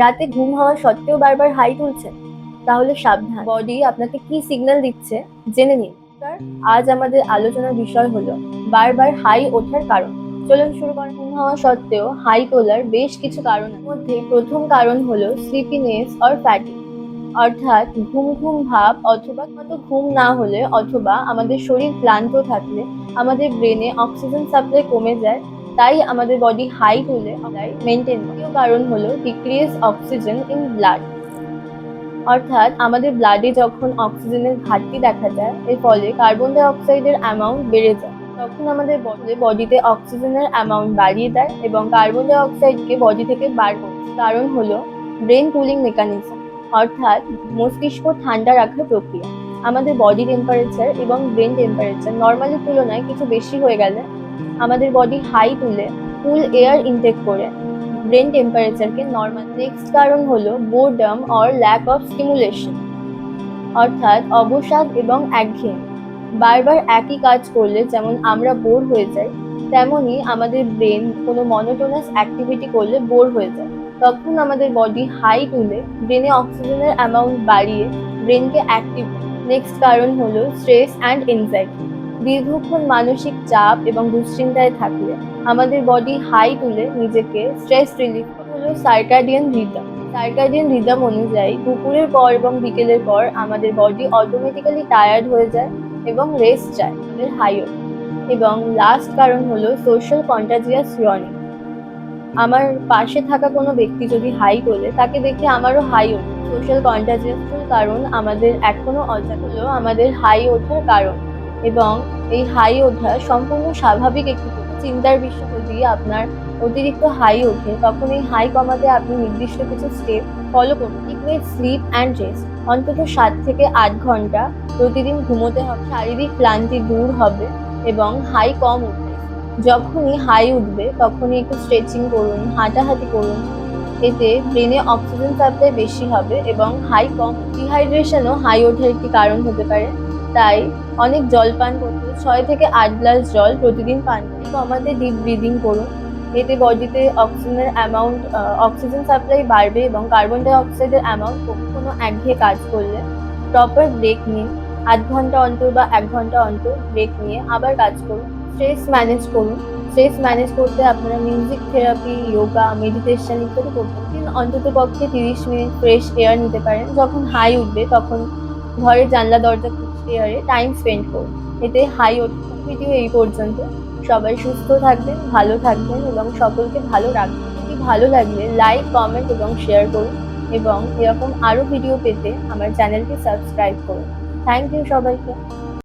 রাতে ঘুম হওয়া সত্ত্বেও বারবার হাই তুলছেন, তাহলে সাবধান। বডি আপনাকে কি সিগন্যাল দিচ্ছে জেনে নিন। আজ আমাদের আলোচনার বিষয় হলো বারবার হাই ওঠার কারণ। চলুন শুরু করেন ঘুম হওয়া সত্ত্বেও হাই তোলার বেশ কিছু কারণের মধ্যে প্রথম কারণ হলো স্লিপিনেস অর ফ্যাটি অর্থাৎ ঘুম ঘুম ভাব অথবা মতো ঘুম না হলে অথবা আমাদের শরীর ক্লান্ত থাকলে আমাদের ব্রেনে অক্সিজেন সাপ্লাই কমে যায় তাই আমাদের বডি হাই হলে মেনটেন কারণ হলো ডিক্রিজ অক্সিজেন ইন ব্লাড অর্থাৎ আমাদের ব্লাডে যখন অক্সিজেনের ঘাটতি দেখা যায়, এর ফলে কার্বন ডাই অক্সাইডের অ্যামাউন্ট বেড়ে যায়। তখন আমাদের বডি বডিতে অক্সিজেনের অ্যামাউন্ট বাড়িয়ে দেয় এবং কার্বন ডাই অক্সাইডকে বডি থেকে বার করে কারণ হলো ব্রেন কুলিং মেকানিজম অর্থাৎ মস্তিষ্ক ঠান্ডা রাখার প্রক্রিয়া। আমাদের বডি টেম্পারেচার এবং ব্রেন টেম্পারেচার নর্মালের তুলনায় কিছু বেশি হয়ে গেলে আমাদের বডি হাই তুলে ফুল এয়ার ইনটেক করে। ব্রেন টেম্পারেচারকে নর্মাল নেক্সট কারণ হলো boredom or lack of stimulation অর্থাৎ অবসাদ এবং একঘেয়ে বারবার একই কাজ করলে যেমন আমরা বোর হয়ে যাই তেমনই আমাদের ব্রেন কোনো মনোটোনাস অ্যাক্টিভিটি করলে বোর হয়ে যায়। তখন আমাদের বডি হাই তুলে ব্রেনে অক্সিজেনের অ্যামাউন্ট বাড়িয়ে ব্রেনকে অ্যাক্টিভ নেক্সট কারণ হলো স্ট্রেস অ্যান্ড এনজাইটি দীর্ঘক্ষণ মানসিক চাপ এবং দুশ্চিন্তায় থাকলে আমাদের বডি হাই তুলে নিজেকে স্ট্রেস রিলিফ হলো সার্কাডিয়ান রিদম সার্কাডিয়ান রিদম অনুযায়ী দুপুরের পর এবং বিকেলের পর আমাদের বডি অটোমেটিক্যালি টায়ার্ড হয়ে যায় এবং রেস্ট চায় আমাদের হাই এবং লাস্ট কারণ হলো সোশ্যাল কন্টাজিয়াস ইয়ার্নিং আমার পাশে থাকা কোনো ব্যক্তি যদি হাই তোলে তাকে দেখে আমারও হাই ওঠে সোশ্যাল কন্টাজিয়াস কারণ আমাদের এখনও অজানা। হলো আমাদের হাই ওঠার কারণ এবং এই হাই ওঠা সম্পূর্ণ স্বাভাবিক একটি চিন্তার বিষয় যদি আপনার অতিরিক্ত হাই ওঠে, তখন এই হাই কমাতে আপনি নির্দিষ্ট কিছু স্টেপ ফলো করুন। ইকুইট স্লিপ অ্যান্ড রেস্ট অন্তত সাত থেকে আট ঘণ্টা প্রতিদিন ঘুমোতে হবে। শারীরিক ক্লান্তি দূর হবে এবং হাই কম উঠবে। যখনই হাই উঠবে, তখনই একটু স্ট্রেচিং করুন, হাঁটাহাঁটি করুন। এতে ব্রেনে অক্সিজেন সাপ্লাই বেশি হবে এবং হাই কম ডিহাইড্রেশনও হাই ওঠার একটি কারণ হতে পারে। তাই অনেক জল পান করতে ছয় থেকে আট গ্লাস জল প্রতিদিন পান করুন কমাতে ডিপ ব্রিদিং করুন। এতে বডিতে অক্সিজেনের অ্যামাউন্ট অক্সিজেন সাপ্লাই বাড়বে এবং কার্বন ডাই অক্সাইডের অ্যামাউন্ট কোনো একঘেয়ে কাজ করলে প্রপার ব্রেক নিন। আধ ঘণ্টা অন্তর বা এক ঘণ্টা অন্তর ব্রেক নিয়ে আবার কাজ করুন। স্ট্রেস ম্যানেজ করুন। স্ট্রেস ম্যানেজ করতে আপনারা মিউজিক থেরাপি যোগা মেডিটেশন ইত্যাদি করতে দিন অন্তত পক্ষে তিরিশ মিনিট ফ্রেশ এয়ার নিতে পারেন। যখন হাই উঠবে তখন ঘরের জানলা, দরজা এয়ারে টাইম স্পেন্ড করুন। এতে হাই ভিডিও এই পর্যন্ত। সবাই সুস্থ থাকবেন, ভালো থাকবেন এবং সকলকে ভালো রাখবেন। যদি ভালো লাগলে লাইক কমেন্ট এবং শেয়ার করুন এবং এরকম আরও ভিডিও পেতে আমার চ্যানেলটি সাবস্ক্রাইব করুন। থ্যাংক ইউ সবাইকে।